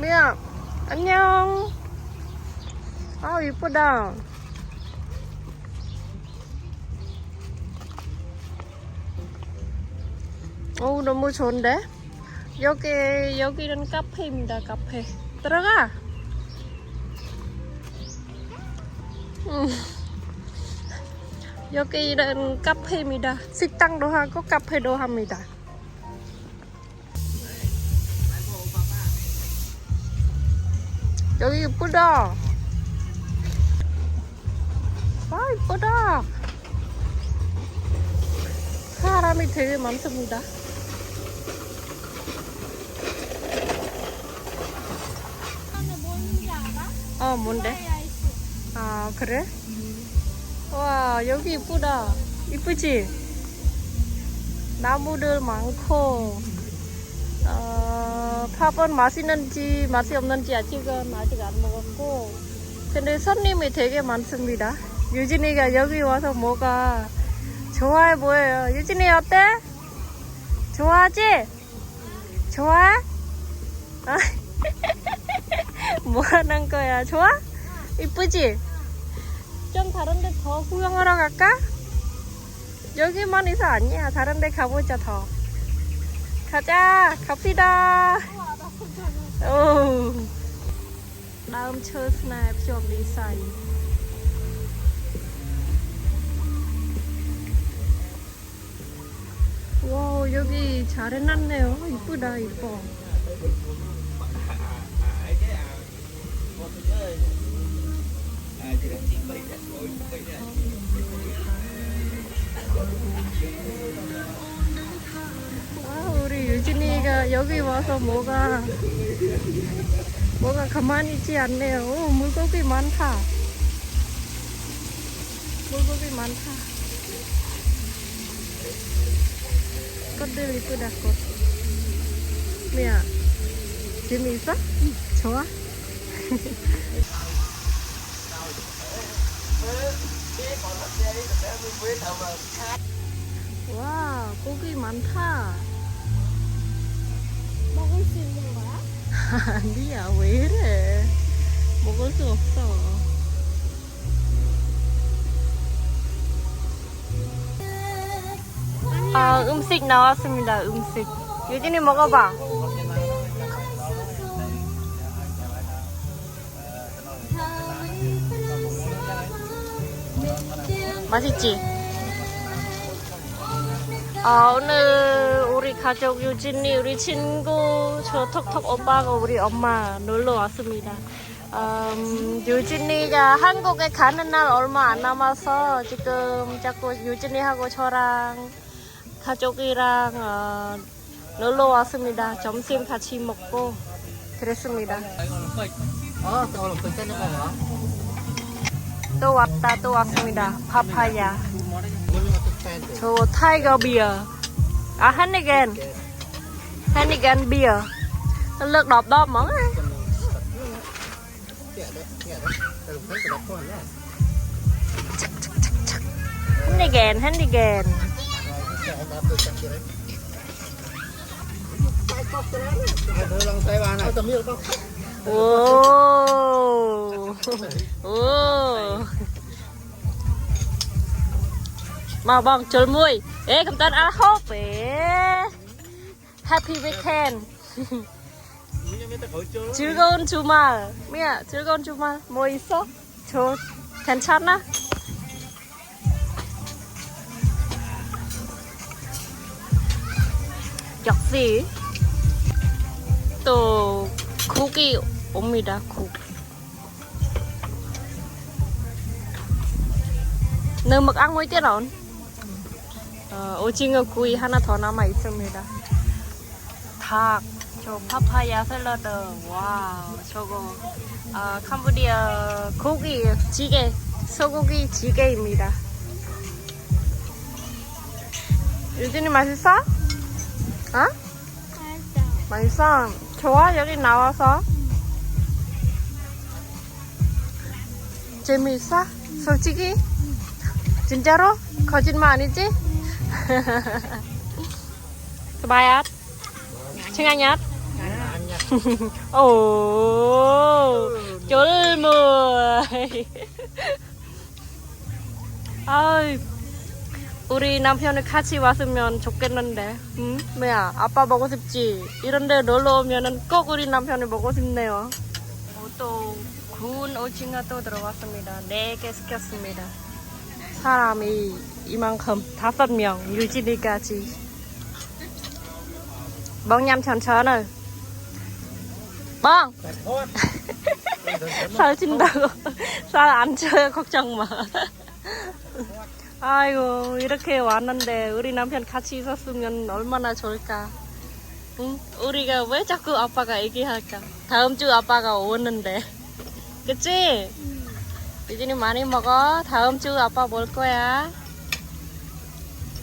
미야, 안녕. 아, 이쁘다. 오, 너무 좋은데? 여기, 여기는 카페입니다, 카페. 들어가! 음. 여기는 카페입니다. 식당도 하고 카페도 합니다. 여기 이쁘다. 아, 이쁘다. 사람이 되게 많습니다. 어, 뭔데? 아, 그래? 와, 여기 이쁘다. 이쁘지? 나무들 많고, 어, 밥은 맛있는지 맛이 없는지 아직은 아직 안 먹었고, 근데 손님이 되게 많습니다. 유진이가 여기 와서 뭐가 좋아해 보여요. 유진이 어때? 좋아하지? 좋아? 아, 뭐 하는 거야? 좋아? 이쁘지? 좀 다른 데 더 구경하러 갈까? 여기만 있어 아니야. 다른 데 가보자 더. 가자. 갑시다. 오. 다음 쳐 스냅 좀 리사이. 와 여기 잘 해놨네요. 이쁘다 이뻐. 유진이가 여기 와서 뭐가 뭐가 가만히 있지 않네요. 오, 물고기 많다. 물고기 많다. 꽃들 이쁘다 꽃. 미야, 재미있어? 좋아? 와, 고기 많다. 먹을 수 있는 거야? 아니야, 왜 이래? 먹을 수 없어. 아, 음식 나왔습니다, 음식. 유진이 먹어봐. 맛있지? 아, 오늘 우리 가족 유진이, 우리 친구, 저 톡톡 오빠가 우리 엄마 놀러 왔습니다. 음, 유진이가 한국에 가는 날 얼마 안 남아서 지금 자꾸 유진이하고 저랑 가족이랑 어, 놀러 왔습니다. 점심 같이 먹고 그랬습니다. 어, 또 왔다, 또 왔습니다. 파파야. 저 타이거 비어. อ่ฮันนิแกนฮันนิแกนเบียร์เลือกดอบดอบมั้งฮันนิแกนฮันนิแกนโอ้โอ้ ba này. Tao miêu con. 오. 오. Mà bằng trời mùi. Ê, cầm tên ăn hộp 에. Happy weekend. 즐거운 주말. 미야, 즐거운 주말. 뭐 있어? 저, 괜찮아? 역시 또 국이 옵니다. 국. 너먹 ăn muối tiết ổn? 어, 오징어 구이 하나 더 남아 있습니다. 닭, 저 파파야 샐러드, 와우, 저거 아, 캄보디아 고기 찌개, 소고기 찌개입니다. 유진이 맛있어? 어? 맛있어. 맛있어. 좋아 여기 나와서. 재미있어? 솔직히? 진짜로? 거짓말 아니지? 바이앗. Chừng nhất. Anh nha. 오, 쫄물. 아이, 우리 남편을 같이 왔으면 좋겠는데. 응? 뭐야, 아빠 보고 싶지? 이런데 놀러 오면은 꼭 우리 남편을 보고 싶네요. 어, 또 구운 오징어 또 들어왔습니다. 네개 시켰습니다. 사람이 이만큼 다섯 명, 유진이까지. 먹냠 천천을. 멍! Phải thoát. 살 찐다고 살 안 쪄요 걱정 마 아이고 이렇게 왔는데 우리 남편 같이 있었으면 얼마나 좋을까 응? 우리가 왜 자꾸 아빠가 얘기할까 다음 주 아빠가 오는데 그치? 유진이 많이 먹어. 다음 주 아빠 볼 거야